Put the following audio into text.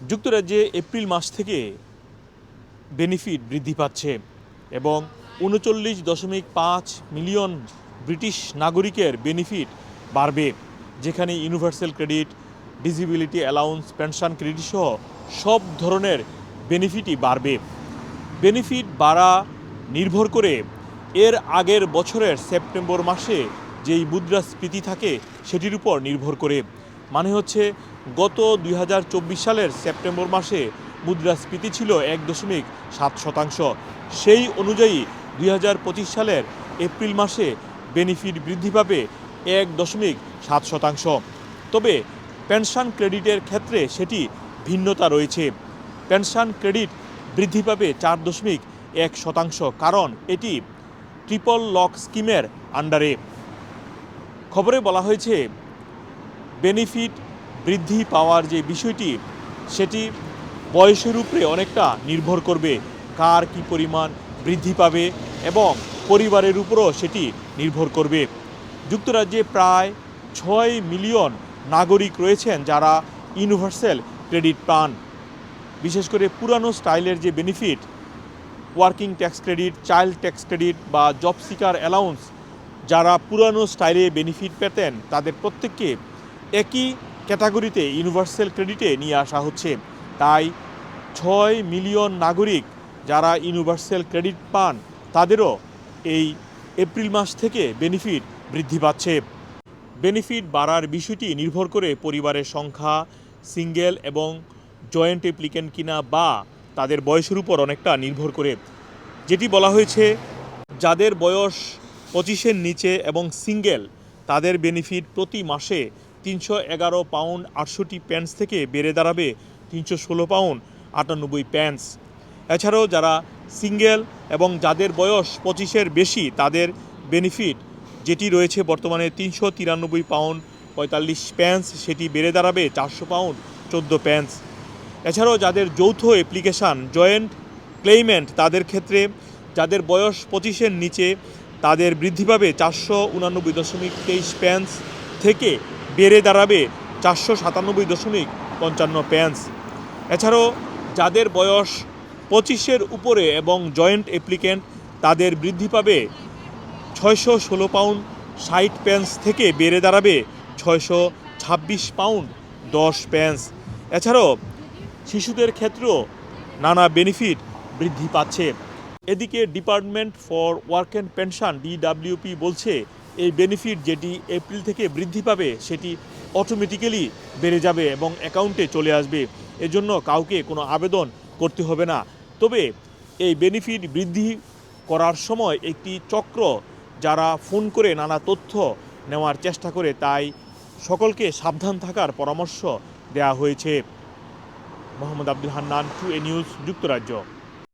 যুক্তরাজ্যে এপ্রিল মাস থেকে বেনিফিট বৃদ্ধি পাচ্ছে এবং উনচল্লিশ দশমিক পাঁচ মিলিয়ন ব্রিটিশ নাগরিকের বেনিফিট বাড়বে, যেখানে universal credit, disability allowance, pension credit সহ সব ধরনের বেনিফিটই বাড়বে। বেনিফিট বাড়া নির্ভর করে এর আগের বছরের সেপ্টেম্বর মাসে যেই মুদ্রাস্ফীতি থাকে সেটির উপর নির্ভর করে। মানে হচ্ছে গত দুই হাজার চব্বিশ সালের সেপ্টেম্বর মাসে মুদ্রাস্ফীতি ছিল এক দশমিক সাত শতাংশ। সেই অনুযায়ী দুই হাজার পঁচিশ সালের এপ্রিল মাসে বেনিফিট বৃদ্ধি পাবে এক দশমিক সাত শতাংশ। তবে পেনশন ক্রেডিটের ক্ষেত্রে সেটি ভিন্নতা রয়েছে। পেনশন ক্রেডিট বৃদ্ধি পাবে চার দশমিক এক শতাংশ, কারণ এটি ট্রিপল লক স্কিমের আন্ডারে। খবরে বলা হয়েছে, বেনিফিট বৃদ্ধি পাওয়ার যে বিষয়টি, সেটি বয়সের উপরে অনেকটা নির্ভর করবে কার কি পরিমাণ বৃদ্ধি পাবে এবং পরিবারের উপরও সেটি নির্ভর করবে। যুক্তরাজ্যে প্রায় ছয় মিলিয়ন নাগরিক রয়েছেন যারা ইউনিভার্সাল ক্রেডিট পান। বিশেষ করে পুরানো স্টাইলের যে benefit, working tax credit, child tax credit বা জব সিকার অ্যালাউন্স, যারা পুরানো স্টাইলে বেনিফিট পেতেন, তাদের প্রত্যেককে একই ক্যাটাগরিতে ইউনিভার্সাল ক্রেডিটে নিয়ে আসা হচ্ছে। তাই ছয় মিলিয়ন নাগরিক যারা ইউনিভার্সাল ক্রেডিট পান, তাদেরও এই এপ্রিল মাস থেকে বেনিফিট বৃদ্ধি পাচ্ছে। বেনিফিট বাড়ার বিষয়টি নির্ভর করে পরিবারের সংখ্যা, সিঙ্গেল এবং জয়েন্ট অ্যাপ্লিকেন্ট কিনা বা তাদের বয়সের উপর অনেকটা নির্ভর করে। যেটি বলা হয়েছে, যাদের বয়স পঁচিশের নিচে এবং সিঙ্গেল, তাদের বেনিফিট প্রতি মাসে তিনশো এগারো পাউন্ড আটষট্টি প্যান্স থেকে বেড়ে দাঁড়াবে তিনশো ষোলো পাউন্ড আটানব্বই প্যান্স এছাড়াও যারা সিঙ্গেল এবং যাদের বয়স পঁচিশের বেশি, তাদের বেনিফিট যেটি রয়েছে বর্তমানে তিনশো তিরানব্বই পাউন্ড পঁয়তাল্লিশ প্যান্স সেটি বেড়ে দাঁড়াবে চারশো পাউন্ড চোদ্দ প্যান্স এছাড়াও যাদের যৌথ অ্যাপ্লিকেশান, জয়েন্ট ক্লেইমেন্ট, তাদের ক্ষেত্রে যাদের বয়স পঁচিশের নিচে, তাদের বৃদ্ধি পাবে চারশো উনানব্বই দশমিক তেইশ প্যান্স থেকে বেড়ে দাঁড়াবে চারশো সাতানব্বই দশমিক পঞ্চান্ন প্যান্স এছাড়াও যাদের বয়স পঁচিশের উপরে এবং জয়েন্ট অ্যাপ্লিকেন্ট তাদের বৃদ্ধি পাবে ছয়শো ষোলো পাউন্ড ষাট প্যান্স থেকে বেড়ে দাঁড়াবে ছয়শো ছাব্বিশ পাউন্ড দশ প্যান্স এছাড়াও শিশুদের ক্ষেত্রেও নানা বেনিফিট বৃদ্ধি পাচ্ছে। এদিকে department for work and pension DWP বলছে এই বেনিফিট যেটি এপ্রিল থেকে বৃদ্ধি পাবে, সেটি অটোমেটিক্যালি বেড়ে যাবে এবং অ্যাকাউন্টে চলে আসবে। এজন্য কাউকে কোনো আবেদন করতে হবে না। তবে এই বেনিফিট বৃদ্ধি করার সময় একটি চক্র যারা ফোন করে নানা তথ্য নেওয়ার চেষ্টা করে, তাই সকলকে সাবধান থাকার পরামর্শ দেওয়া হয়েছে। Mohammad Abdul Hannan, two A news, যুক্তরাজ্য।